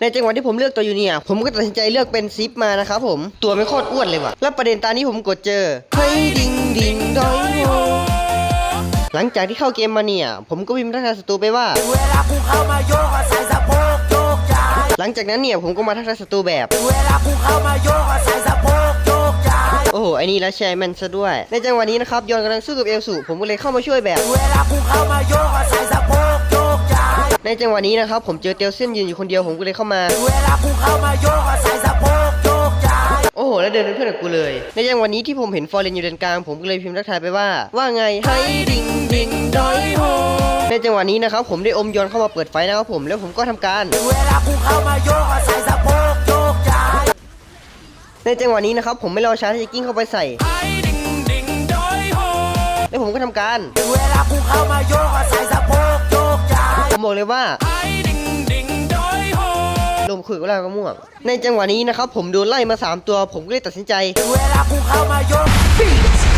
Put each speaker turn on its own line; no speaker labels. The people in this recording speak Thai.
ในจังหวะที่ผมเลือกตัวอยู่เนี่ยผมก็ตัดสินใจเลือกเป็นซิปมานะครับผมตัวไม่โคตรอ้วนเลยว่ะแล้วประเด็นตานี้ผมกดเจอเฮ้ยดิงดิงดอยโฮหลังจากที่เข้าเกมมาเนี่ย ผมก็พิมพ์ทักทายศัตรูไปว่า
เวลากูเข้ามาโยกใส่สะโพกโยกย้าย
หลังจากนั้นเนี่ยผมก็มาทักทายศัตรูแบบ
เวลากูเข้ามาโยกอะใส่สะโพกโยกย้าย
โอ้โหไอ้นี่แล้วแชร์แมนซะด้วย ในจังหวะนี้นะครับยอนกำลังสู้กับเอลสูผมก็เลยเข้ามาช่วยแบบ
เวลากูเข้ามาโยกใส่สะโพก
ในจังหวะนี้นะครับผมเจอเตียวเส้นยืนอยู่คนเดียวผมก็เลยเข้ามา
เวลากูเข้ามาโยกอะใส่สะโพกโยกย้าย
โอ้โห แล้วเดินเป็นเพื่อนกับกูเลย ในจังหวะนี้ที่ผมเห็นฟอร์เรนอยู่เลนกลาง ผมก็เลยพิมพ์ทักทายไปว่า ว่าไงไฮดิงดิงดอยโฮในจังหวะนี้นะครับผมได้อมยอนเข้ามาเปิดไฟนะครับผมแล้วผมก็ทำการ
เวลากูเข้ามาโยกอะใส่สะโพกโยกย้าย
ในจังหวะนี้นะครับผมไม่รอช้าที่จะกิ้งเข้าไปใส่แล้วผมก็ทำการ
เวลากูเข้ามาโยกอะใส่สะโพกโยกย้าย
ผม บอกเลยว่าลมคุยกับเรากระม่วง ในจังหวะนี้นะครับผมโดนไล่มา 3 ตัวผมก็เลยตัดสินใจ
เวลากูเข้ามายก